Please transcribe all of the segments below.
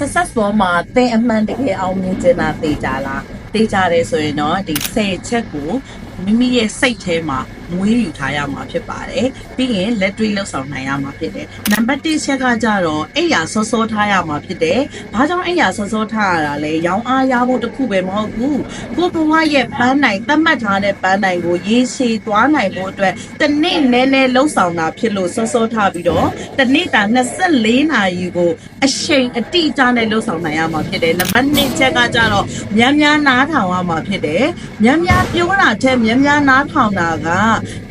success ပေါ်မှာသင်အမှန်တကယ်အောင်မြင်ချင်တာသိကြလားသိကြတယ်ဆိုရင်တော့ဒီ10ချက်ကို မိမိရဲ့စိတ်ထဲမှာမွေးယူထားရမှာဖြစ်ပါတယ်ပြီးရင်လက်တွေ့လှုပ်ဆောင်နိုင်ရမှာဖြစ်တယ်နံပါတ်1ချက်ကကြတော့အိယာစောစောထားရမှာဖြစ်တယ်ဘာကြောင့်အိယာစောစောထားရတာလဲရောင်းအားရဖို့တခုပဲမဟုတ်ဘူးကိုယ့်ဘဝရဲ့ပန်းနိုင်သတ်မှတ်ထားတဲ့ပန်းနိုင်ကိုရေရှည်သွားနိုင်ဖို့အတွက်တစ်နေ့နည်းနည်းလှုပ်ဆောင်တာဖြစ်လို့စောစောထားပြီးတော့တစ်နေ့တာ24နာရီကိုအရှိန်အတိအကျနဲ့လှုပ်ဆောင်နိုင်ရမှာဖြစ်တယ်နံပါတ်2ချက်ကကြတော့များများနားထောင်ရမှာဖြစ်တယ်များများပြောတာထက်များများနားထောင်တာက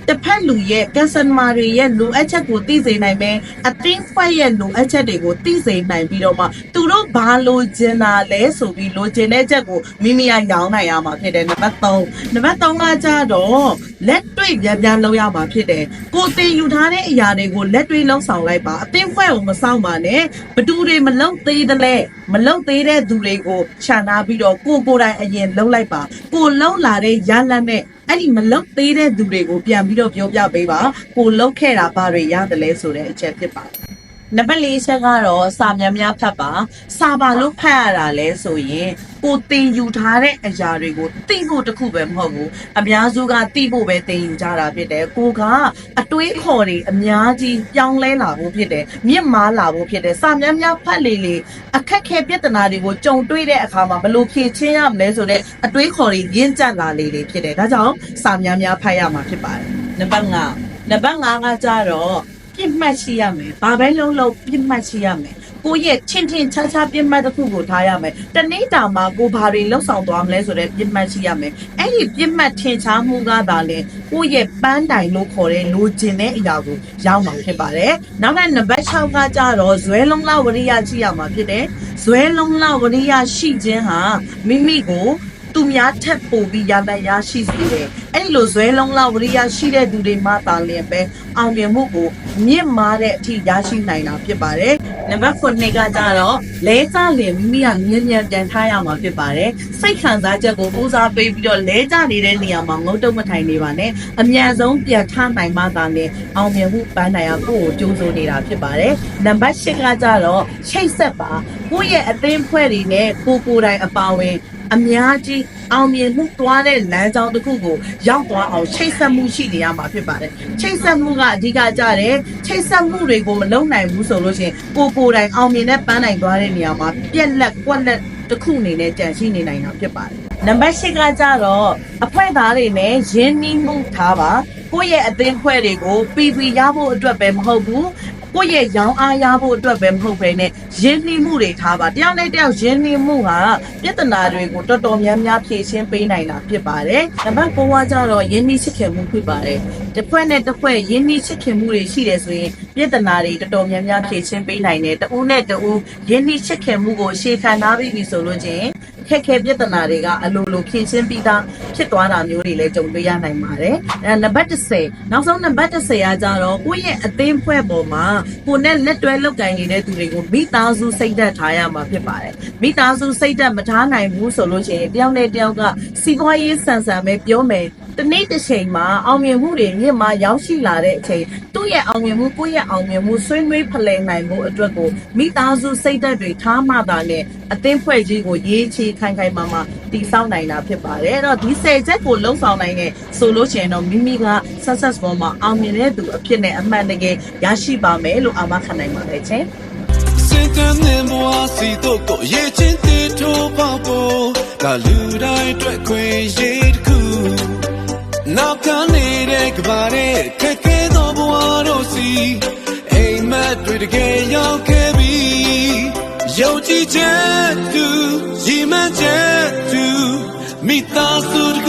တစ်ဖက်လူရဲ့ customer တွေရဲ့လိုအပ်ချက်ကိုသိစေနိုင်မယ်အသင်းဖွဲ့ရဲ့လိုအပ်ချက်တွေကိုသိစေနိုင်ပြီးတော့မှသူတို့ဘာလိုချင်တာလဲဆိုပြီးလိုချင်တဲ့ချက်ကိုမိမိကရောင်းနိုင်ရမှာဖြစ်တယ်နံပါတ်3နံပါတ်3ကကြတော့ လက်တွေ့ပြန်ပြန်လုပ်ရမှာဖြစ်တယ်ကိုတင်ယူထားတဲ့အရာတွေကိုလက်တွေ့လုပ်ဆောင်လိုက်ပါအသင်းဖွဲ့ကိုမဆောင်ပါနဲ့ဘသူတွေမလုပ်သေးတဲ့လဲမလုပ်သေးတဲ့သူတွေကိုခြံထားပြီးတော့ကိုကိုယ်တိုင်အရင်လုပ်လိုက်ပါကိုလုံးလာတဲ့ရလတ်နဲ့အဲ့ဒီမလုတ်သေးတဲ့သူတွေကိုပြန်ပြီးတော့ပြောပြပေးပါကိုလုတ်ခဲ့တာဘာတွေရတယ်လဲဆိုတဲ့အချက်ဖြစ်ပါတယ် နံပါတ်၄ချက်ကတော့စာများများဖတ်ပါစာပါလို့ဖတ်ရတာလဲဆိုရင်ကိုတင်ယူထားတဲ့အရာတွေကိုသိဖို့တခုပဲမဟုတ်ဘူးအများစုကသိဖို့ပဲတင်ယူကြတာဖြစ်တယ်ကိုကအတွေးခေါ်တွေအများကြီးပြောင်းလဲလာဖို့ဖြစ်တယ်မြင့်မားလာဖို့ဖြစ်တယ်စာများများဖတ်လေလေအခက်ခဲပြဿနာတွေကိုကြုံတွေ့တဲ့အခါမှာဘယ်လိုဖြေချင်းရမလဲဆိုတဲ့အတွေးခေါ်တွေရင့်ကျက်လာလေလေဖြစ်တယ်ဒါကြောင့်စာများများဖတ်ရမှာဖြစ်ပါတယ်နံပါတ်5နံပါတ်5ကကြတော့ ပြစ်မှတ်ရှိရမယ်ဘာပဲလုံးလုံးပြစ်မှတ်ရှိရမယ်ကိုယ့်ရဲ့ချင်းချင်းချာချာပြစ်မှတ်တစ်ခုကိုထားရမယ်တနေ့တာမှာကိုဘာတွေလှုပ်ဆောင်သွားမလဲဆိုတဲ့ပြစ်မှတ်ရှိရမယ်အဲ့ဒီပြစ်မှတ်ထင်ရှားမှုကသာလေကိုယ့်ရဲ့ပန်းတိုင်လို့ခေါ်တဲ့လိုချင်တဲ့အရာကိုရောက်မှာဖြစ်ပါတယ်နောက်ထပ်နံပါတ်6ကကြတော့ဇွဲလုံးလောက်ဝရိယရှိရမှာဖြစ်တယ်ဇွဲလုံးလောက်ဝရိယရှိခြင်းဟာမိမိကို သူများထက်ပိုပြီးရတရရှိစေတယ်။အဲ့ဒီလိုဇွဲလုံးလောက်ဝရိယရှိတဲ့သူတွေမှသာလျှင်ပဲအောင်မြင်မှုကိုမြင့်မားတဲ့အထိရရှိနိုင်တာဖြစ်ပါတယ်။နံပါတ်9ကကြတော့လဲစားလျင်မိမိကမြင်မြန်ပြန်ထားရမှာဖြစ်ပါတယ်။စိတ်ခံစားချက်ကိုဦးစားပေးပြီးတော့လဲကြနေတဲ့နေရာမှာငုတ်တုံမထိုင်နေပါနဲ့။အမြန်ဆုံးပြန်ထားနိုင်မှသာလျှင်အောင်မြင်မှုပန်းနိုင်အောင်ကိုယ့်ကိုကြိုးစိုးနေတာဖြစ်ပါတယ်။နံပါတ်10ကကြတော့ချိတ်ဆက်ပါ ကိုယ့်ရဲ့အသင်းဖွဲ့တွေနဲ့ကိုယ်ကိုယ်တိုင်အပါဝင်အများကြီးအောင်မြင်မှုသွားတဲ့လမ်းကြောင်းတစ်ခုကိုရောက်သွားအောင်ချိတ်ဆက်မှုရှိနေရမှာဖြစ်ပါတယ်ချိတ်ဆက်မှုကအဓိကကြတယ်ချိတ်ဆက်မှုတွေကိုမလုံနိုင်ဘူးဆိုလို့ရှိရင်ကိုယ်ကိုယ်တိုင်အောင်မြင်တဲ့ပန်းနိုင်သွားတဲ့နေရာမှာပြက်လက်ကွက်လက်တစ်ခုအနေနဲ့ကြံရှိနေနိုင်တာဖြစ်ပါတယ်နံပါတ်၈ကကြတော့အဖွဲ့သားတွေနဲ့ရင်းနှီးမှုထားပါကိုယ့်ရဲ့အသင်းဖွဲ့တွေကိုပြီးပြီးရဖို့အတွက်ပဲမဟုတ်ဘူး ကိုယ့်ရဲ့ရောင်းအားရဖို့အတွက်ပဲမဟုတ်ဘဲနဲ့ရင်းနှီးမှုတွေထားပါတယောက်နဲ့တယောက်ရင်းနှီးမှုဟာပြဿနာတွေကိုတော်တော်များများဖြေရှင်းပေးနိုင်တာဖြစ်ပါတယ်။နံပါတ်9ကကြတော့ရင်းနှီးချစ်ခင်မှုဖြစ်ပါတယ်။တစ်ဖွဲ့နဲ့တစ်ဖွဲ့ရင်းနှီးချစ်ခင်မှုတွေရှိတယ်ဆိုရင်ပြဿနာတွေတော်တော်များများဖြေရှင်းပေးနိုင်တယ်။တဦးနဲ့တဦးရင်းနှီးချစ်ခင်မှုကိုရှေ့ခံထားပြီးပြီဆိုလို့ချင်း ခက်ခဲပြဿနာတွေကအလိုလိုဖြေရှင်းပြီးသားဖြစ်သွားတာမျိုးတွေလည်းကြုံတွေ့ရနိုင်ပါတယ်။အဲနံပါတ်10နောက်ဆုံးနံပါတ်10ကကြတော့ကိုယ့်ရဲ့အသင်းဖွဲ့ပေါ်မှာကိုယ်နဲ့လက်တွဲလုပ်ကိုင်နေတဲ့သူတွေကိုမိသားစုစိတ်ဓာတ်ထားရမှာဖြစ်ပါတယ်။မိသားစုစိတ်ဓာတ်မထားနိုင်ဘူးဆိုလို့ရှိရင်တယောက်နဲ့တယောက်ကစီးပွားရေးဆန်ဆန်ပဲပြောမယ်တနေ့တစ်ချိန်မှာအောင်မြင်မှုတွေမြင့်မာရောက်ရှိလာတဲ့အချိန် သူ့ရဲ့အောင်မြင်မှုကိုယ့်ရဲ့အောင်မြင်မှုဆွေးနွေးဖလှယ်နိုင်မှုအတွက်ကိုမိသားစုစိတ်ဓာတ်တွေထားမှသာနဲ့အသင်းဖွဲ့ကြီးကိုရေးချေခိုင်ခိုင်မာမာတည်ဆောက်နိုင်တာဖြစ်ပါတယ်အဲ့တော့ဒီ၁၀ချက်ကိုလုံဆောင်နိုင်တဲ့ဆိုလို့ရှိရင်တော့မိမိက successful မှာအောင်မြင်တဲ့သူအဖြစ်နဲ့အမှန်တကယ်ရရှိပါမယ်လို့အာမခံနိုင်ပါတယ်ချင်းစင်တန်နေဘွားစီတော့ကိုရဲ့ချင်းတီထိုးပေါပေါ်ကလူတိုင်းအတွက်ခွင့်ရည်တစ်ခု နောက်ကနေတဲ့ကဘာတဲ့ခက်ခဲသောဘဝတို့စီအိမ်မက်တွေတကယ်ရောက်ခဲ့ပြီယုံကြည်ချက်သူရည်မှန်းချက်သူမိသားစုတစ်ခုက